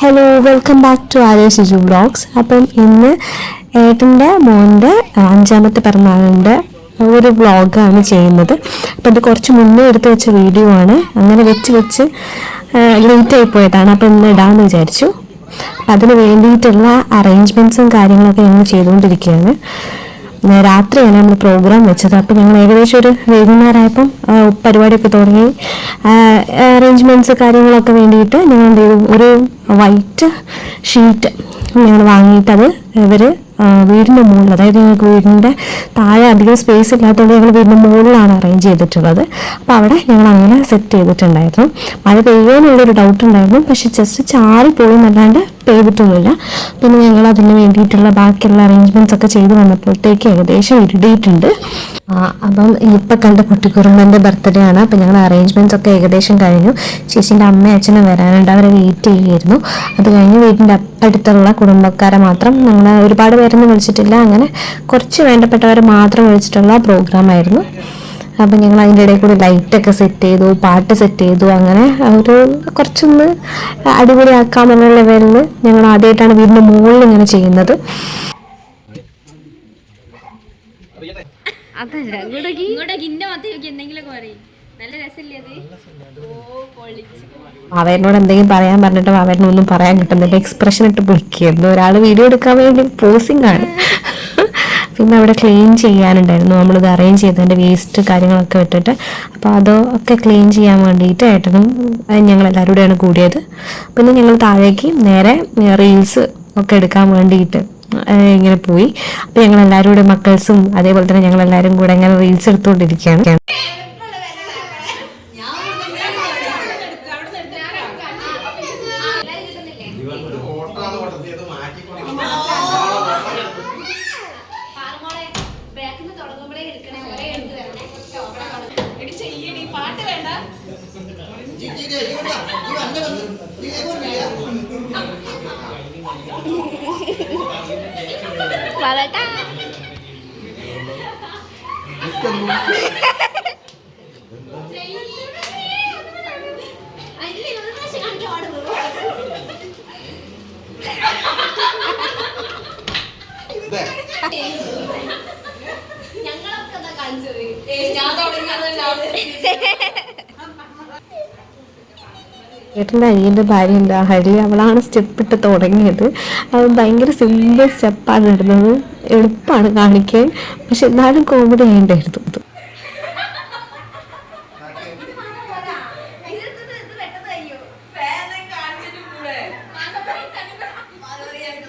Hello welcome back to Arya Shiju blogs അപ്പം ഇന്ന് ഏട്ടന്റെ മോന്റെ അഞ്ചാമത്തെ പിറന്നാളിന്റെ ഒരു വ്ളോഗാണ് ചെയ്യുന്നത്. അപ്പം ഇത് കുറച്ച് മുന്നേ എടുത്ത് വെച്ച വീഡിയോ ആണ്. അങ്ങനെ വെച്ച് വെച്ച് ലേറ്റ് ആയി പോയതാണ്. അപ്പം ഇന്ന് ഇടാമെന്ന് വിചാരിച്ചു. അപ്പം അതിന് വേണ്ടിയിട്ടുള്ള അറേഞ്ച്മെന്റ്സും കാര്യങ്ങളൊക്കെ ഞങ്ങൾ ചെയ്തുകൊണ്ടിരിക്കുകയാണ്. രാത്രിയാണ് നമ്മൾ പ്രോഗ്രാം വെച്ചത്. അപ്പോൾ ഞങ്ങൾ ഏകദേശം ഒരു വൈകുന്നേരമായപ്പം പരിപാടിയൊക്കെ തുടങ്ങി. അറേഞ്ച്മെന്റ്സ് കാര്യങ്ങളൊക്കെ വേണ്ടിയിട്ട് ഞങ്ങൾ എന്ത് ചെയ്തു ഒരു വൈറ്റ് ഷീറ്റ് ഞങ്ങൾ വാങ്ങിയിട്ട് അത് ഇവർ വീടിന്റെ മുകളിൽ അതായത് ഞങ്ങൾക്ക് വീടിന്റെ താഴെ അധികം സ്പേസ് ഇല്ലാത്തതുകൊണ്ട് ഞങ്ങൾ വീടിന്റെ മുകളിലാണ് അറേഞ്ച് ചെയ്തിട്ടുള്ളത്. അപ്പോൾ അവിടെ ഞങ്ങൾ അങ്ങനെ സെറ്റ് ചെയ്തിട്ടുണ്ടായിരുന്നു. മഴ പെയ്യാനുള്ളൊരു ഡൗട്ട് ഉണ്ടായിരുന്നു. പക്ഷെ ജസ്റ്റ് ചാറി പോയി എന്നല്ലാണ്ട് പെയ്തിട്ടൊന്നുമില്ല. പിന്നെ ഞങ്ങൾ അതിന് വേണ്ടിയിട്ടുള്ള ബാക്കിയുള്ള അറേഞ്ച്മെന്റ്സ് ഒക്കെ ചെയ്ത് വന്നപ്പോഴത്തേക്ക് ഏകദേശം ഇരുടിയിട്ടുണ്ട്. അപ്പം ഇപ്പം കണ്ട കുട്ടിക്കുറുമ്പന്റെ ബർത്ത്ഡേ ആണ്. അപ്പം ഞങ്ങൾ അറേഞ്ച്മെന്റ്സ് ഒക്കെ ഏകദേശം കഴിഞ്ഞു. ചേച്ചീന്റെ അമ്മയും അച്ഛനും വരാനുണ്ട്. അവരെ വെയിറ്റ് ചെയ്യുമായിരുന്നു അത് കഴിഞ്ഞ് വീടിന്റെ അടുത്തുള്ള കുടുംബക്കാരെ മാത്രം ഞങ്ങൾ ഒരുപാട് പേരൊന്നും വിളിച്ചിട്ടില്ല. അങ്ങനെ കുറച്ച് വേണ്ടപ്പെട്ടവരെ മാത്രം വിളിച്ചിട്ടുള്ള പ്രോഗ്രാം ആയിരുന്നു. അപ്പം ഞങ്ങൾ അതിന്റെ ഇടയിൽ കൂടി ലൈറ്റൊക്കെ സെറ്റ് ചെയ്തു പാട്ട് സെറ്റ് ചെയ്തു. അങ്ങനെ ഒരു കുറച്ചൊന്ന് അടിപൊളിയാക്കാമെന്നുള്ള ലെവലിൽ ഞങ്ങൾ ആദ്യമായിട്ടാണ് വീടിന്റെ മുകളിൽ ഇങ്ങനെ ചെയ്യുന്നത്. അതല്ല ഇങ്ങോട്ടേക്ക്. ഇങ്ങോട്ടേക്ക് ഇന്ന മാത്രം എന്തെങ്കിലും പറയും. അവനോട് എന്തെങ്കിലും പറയാൻ പറഞ്ഞിട്ട് അവനൊന്നും പറയാൻ കിട്ടുന്നില്ല. എക്സ്പ്രഷൻ ഇട്ട് പൊളിക്കായിരുന്നു ഒരാൾ വീഡിയോ എടുക്കാൻ വേണ്ടി പോസിംഗ് ആണ്. പിന്നെ അവിടെ ക്ലീൻ ചെയ്യാനുണ്ടായിരുന്നു. നമ്മളിത് അറേഞ്ച് ചെയ്തതിന്റെ വേസ്റ്റ് കാര്യങ്ങളൊക്കെ വിട്ടിട്ട്. അപ്പോൾ അതൊക്കെ ക്ലീൻ ചെയ്യാൻ വേണ്ടിയിട്ട് ഏട്ടനും എല്ലാവരും കൂടെയാണ് കൂടിയത്. പിന്നെ ഞങ്ങൾ താഴേക്ക് നേരെ റീൽസ് ഒക്കെ എടുക്കാൻ വേണ്ടിയിട്ട് ഇങ്ങനെ പോയി. അപ്പോൾ ഞങ്ങൾ എല്ലാവരും കൂടെ മക്കൾസും അതേപോലെ തന്നെ ഞങ്ങൾ എല്ലാവരും കൂടെ ഇങ്ങനെ റീൽസ് എടുത്തുകൊണ്ടിരിക്കുകയാണ്. പറട്ടാ ഞങ്ങളൊക്കെ കാണിച്ചത് ഞാൻ തുടങ്ങിയത് ഏട്ടന്റെ അനിയന്റെ ഭാര്യയുണ്ട് എന്താ? ഹരി അവളാണ് സ്റ്റെപ്പ് ഇട്ട് തുടങ്ങിയത്. അത് ഭയങ്കര സിമ്പിൾ സ്റ്റെപ്പാണ് ഇടുന്നത്. എളുപ്പമാണ് കാണിക്കാൻ. പക്ഷെ എന്നാലും കോമഡി ആയിട്ടായിരുന്നു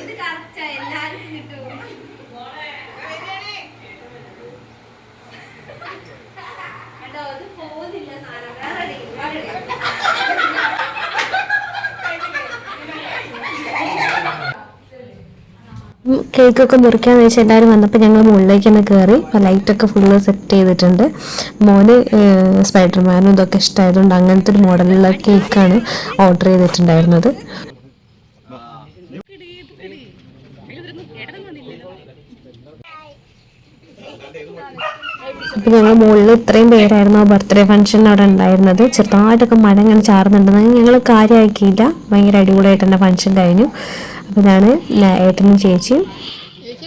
ഇത് കറക്റ്റാ എല്ലാവർക്കും കിട്ടും കേട്ടോ ഇത് പോകുന്നില്ല സാധനം വേറെ ഉം, കേക്കൊക്കെ മുറിക്കാന്ന് വെച്ചാൽ എല്ലാവരും വന്നപ്പോൾ ഞങ്ങൾ മുകളിലേക്ക് തന്നെ കയറി അപ്പോൾ ലൈറ്റൊക്കെ ഫുള്ള് സെറ്റ് ചെയ്തിട്ടുണ്ട്. മോന് സ്പൈഡർമാനും ഇതൊക്കെ ഇഷ്ടമായതുകൊണ്ട് അങ്ങനത്തെ ഒരു മോഡലുള്ള കേക്കാണ് ഓർഡർ ചെയ്തിട്ടുണ്ടായിരുന്നത്. അപ്പം ഞങ്ങൾ മുകളിൽ ഇത്രയും പേരായിരുന്നു ബർത്ത്ഡേ ഫംഗ്ഷൻ അവിടെ ഉണ്ടായിരുന്നത്. ചെറുതായിട്ടൊക്കെ മഴ ഇങ്ങനെ ചാർന്നുണ്ടെന്ന് ഞങ്ങൾ കാര്യമാക്കിയില്ല ഭയങ്കര അടിപൊളിയായിട്ട് തന്നെ ഫംഗ്ഷൻ കഴിഞ്ഞു. അപ്പോൾ ഇതാണ് ഞാൻ ഏട്ടനും ചേച്ചിയും ചേച്ചി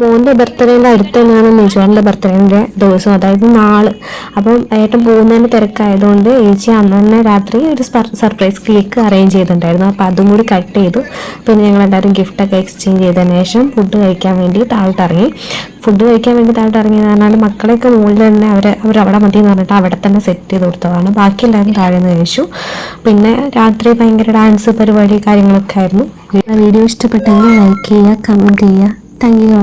മോന്റെ ബർത്ത്ഡേന്റെ അടുത്ത് തന്നെയാണ് നിജോറിന്റെ ബർത്ത്ഡേന്റെ ദിവസം. അതായത് നാൾ. അപ്പം ഏട്ടൻ പോകുന്നതിന് തിരക്കായതുകൊണ്ട് ഏച്ചി അന്ന് തന്നെ രാത്രി ഒരു സർപ്രൈസ് കേക്ക് അറേഞ്ച് ചെയ്തിട്ടുണ്ടായിരുന്നു. അപ്പോൾ അതും കൂടി കട്ട് ചെയ്തു. പിന്നെ ഞങ്ങൾ എല്ലാവരും ഗിഫ്റ്റൊക്കെ എക്സ്ചേഞ്ച് ചെയ്തതിന് ശേഷം ഫുഡ് കഴിക്കാൻ വേണ്ടി താഴ്ത്തിറങ്ങി ഫുഡ് കഴിക്കാൻ വേണ്ടി താഴ്ത്ത് ഇറങ്ങിയെന്ന് പറഞ്ഞാൽ മക്കളെയൊക്കെ മുകളിൽ തന്നെ അവർ അവർ അവിടെ മതി എന്ന് പറഞ്ഞിട്ട് അവിടെ തന്നെ സെറ്റ് ചെയ്ത് കൊടുത്തതാണ്. ബാക്കി എല്ലാവരും താഴെ നിന്ന് കഴിച്ചു. പിന്നെ രാത്രി ഭയങ്കര ഡാൻസ് പരിപാടി കാര്യങ്ങളൊക്കെ ആയിരുന്നു. വീഡിയോ ഇഷ്ടപ്പെട്ടെങ്കിൽ ലൈക്ക് ചെയ്യുക കമന്റ് ചെയ്യുക. Thank you